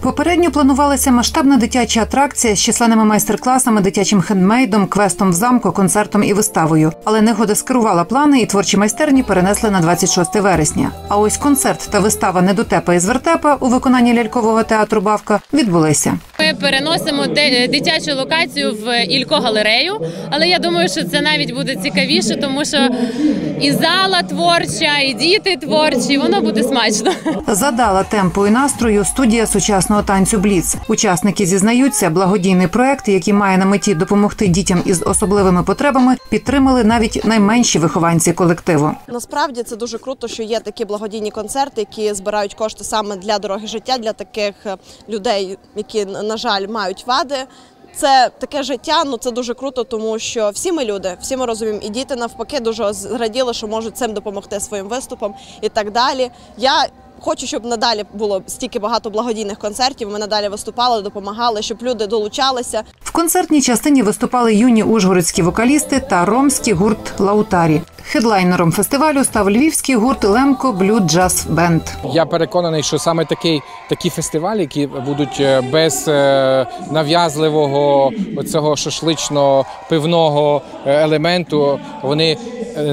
Попередньо планувалася масштабна дитяча атракція з численними майстер-класами, дитячим хендмейдом, квестом в замку, концертом і виставою. Але негода скерувала плани, і творчі майстерні перенесли на 26 вересня. А ось концерт та вистава Недотепа із вертепа у виконанні лялькового театру Бавка відбулися. Ми переносимо де- дитячу локацію в Ілько галерею, але я думаю, що це навіть буде цікавіше, тому що і зала творча, і діти творчі, воно буде смачно. Задала темпу і настрою студія сучасного танцю Бліц. Учасники зізнаються, благодійний проект, який має на меті допомогти дітям із особливими потребами, підтримали навіть найменші вихованці колективу. Насправді це дуже круто, що є такі благодійні концерти, які збирають кошти саме для дороги життя, для таких е, людей, які на жаль мають вади. Це таке життя, ну це дуже круто, тому що всі ми люди, всі ми розуміємо, і діти навпаки дуже зраділи, що можуть цим допомогти своїм виступом і так далі. Я хочу, щоб надалі було стільки багато благодійних концертів. Ми надалі виступали, допомагали, щоб люди долучалися. В концертній частині виступали юні ужгородські вокалісти та ромський гурт Лаутарі. Хедлайнером фестивалю став львівський гурт Лемко Блю Джаз Бенд. Я переконаний, що саме такий, такі фестивалі, які будуть е, без е, нав'язливого цього шашлично-пивного е, елементу, вони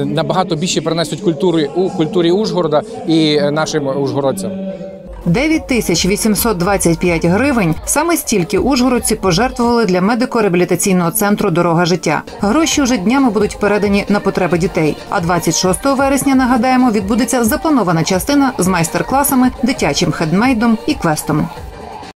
набагато більше принесуть культури у культурі Ужгорода і нашим ужгородцям. 9 тисяч 825 гривень. Саме стільки ужгородці пожертвували для медико-реабілітаційного центру Дорога життя. Гроші уже днями будуть передані на потреби дітей. А 26 вересня нагадаємо відбудеться запланована частина з майстер-класами, дитячим хедмейдом і квестом.